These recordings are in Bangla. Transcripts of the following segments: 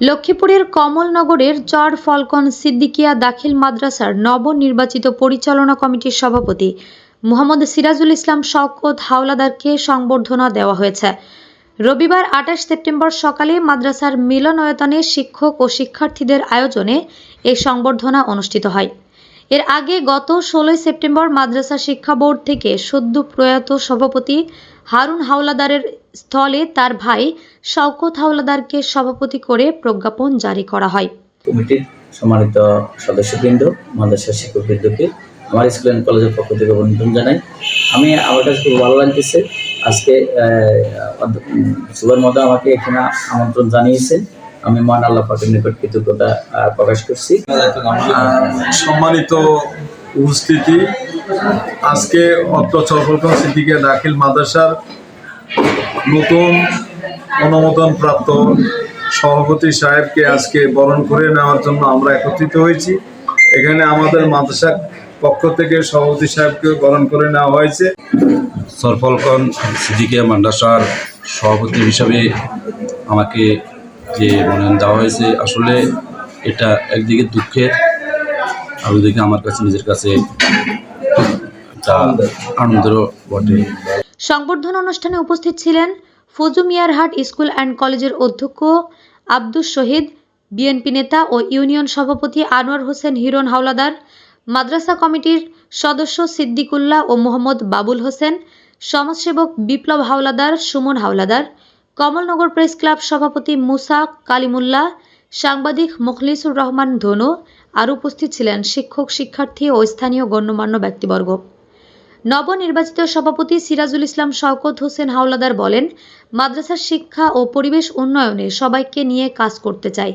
লক্ষ্মীপুরের কমলনগরের চর ফলকন সিদ্দিকিয়া দাখিল মাদ্রাসার নবনির্বাচিত পরিচালনা কমিটির সভাপতি মোহাম্মদ সিরাজুল ইসলাম শওকত হাওলাদারকে সংবর্ধনা দেওয়া হয়েছে। রবিবার আঠাশ সেপ্টেম্বর সকালে মাদ্রাসার মিলনায়তনে শিক্ষক ও শিক্ষার্থীদের আয়োজনে এই সংবর্ধনা অনুষ্ঠিত হয়। এর আগে গত ষোলোই সেপ্টেম্বর মাদ্রাসা শিক্ষা বোর্ড থেকে সদ্য প্রয়াত সভাপতি হারুন হাওলাদারের স্থলে তার ভাই শওকত হাওলাদারকে সভাপতি করে প্রজ্ঞাপন জারি করা হয়। কমিটির সম্মানিত সদস্যবৃন্দ মাদ্রাসা শিক্ষকবৃন্দকে আমার স্কুল অ্যান্ড কলেজের পক্ষ থেকে অভিনন্দন জানাই। আমি আমার কাছে খুব ভালো লাগতেছে। আজকে সুবার মধ্যে আমাকে এখানে আমন্ত্রণ জানিয়েছেন আমি মহান আল্লাহ পাকের নিকট কৃতজ্ঞতা প্রকাশ করছি। সম্মানিত উপস্থিতি আজকে অত্র চরফলকন সিদ্দিকে দাখিল মাদ্রাসার নতুন অনুমোদন প্রাপ্ত সভাপতি সাহেবকে আজকে বরণ করে নেওয়ার জন্য আমরা একত্রিত হয়েছি। এখানে আমাদের মাদ্রাসার পক্ষ থেকে সভাপতি সাহেবকে বরণ করে নেওয়া হয়েছে। সরফলকন সিদ্দিকিয়া মাদ্রাসার সভাপতি হিসাবে আমাকে যে মনোনয়ন দেওয়া হয়েছে, আসলে এটা একদিকে দুঃখের, আর ওইদিকে আমার কাছে নিজের কাছে আনন্দেরও বটে। সংবর্ধনা অনুষ্ঠানে উপস্থিত ছিলেন ফজু মিয়ারহাট স্কুল অ্যান্ড কলেজের অধ্যক্ষ আব্দুস শহীদ, বিএনপি নেতা ও ইউনিয়ন সভাপতি আনোয়ার হোসেন হিরণ হাওলাদার, মাদ্রাসা কমিটির সদস্য সিদ্দিকুল্লাহ ও মোহাম্মদ বাবুল হোসেন, সমাজসেবক বিপ্লব হাওলাদার সুমন হাওলাদার, কমলনগর প্রেস ক্লাব সভাপতি মুসা কালিমুল্লাহ, সাংবাদিক মুখলিসুর রহমান ধনু, আর উপস্থিত ছিলেন শিক্ষক, শিক্ষার্থী ও স্থানীয় গণ্যমান্য ব্যক্তিবর্গ। নবনির্বাচিত সভাপতি সিরাজুল ইসলাম শওকত হোসেন হাওলাদার বলেন, মাদ্রাসার শিক্ষা ও পরিবেশ উন্নয়নে সবাইকে নিয়ে কাজ করতে চাই।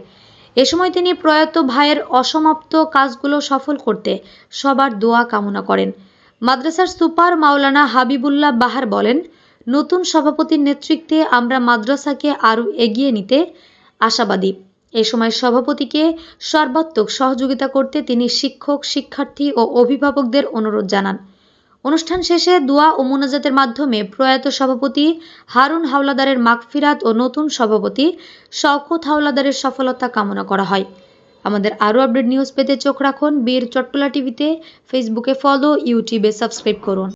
এ সময় তিনি প্রয়াত ভাইয়ের অসমাপ্ত কাজগুলো সফল করতে সবার দোয়া কামনা করেন। মাদ্রাসার সুপার মাওলানা হাবিবুল্লাহ বাহার বলেন, নতুন সভাপতির নেতৃত্বে আমরা মাদ্রাসাকে আরও এগিয়ে নিতে আশাবাদী। এ সময় সভাপতিকে সর্বাত্মক সহযোগিতা করতে তিনি শিক্ষক, শিক্ষার্থী ও অভিভাবকদের অনুরোধ জানান। অনুষ্ঠান শেষে দোয়া ও মোনাজাতের মাধ্যমে প্রয়াত সভাপতি হারুন হাওলাদারের মাগফিরাত ও নতুন সভাপতি শওকত হাওলাদারের সফলতা কামনা করা হয়। আমাদের আরও আপডেট নিউজ পেতে চোখ রাখুন বীর চট্টলা টিভিতে, ফেসবুকে ফলো, ইউটিউবে সাবস্ক্রাইব করুন।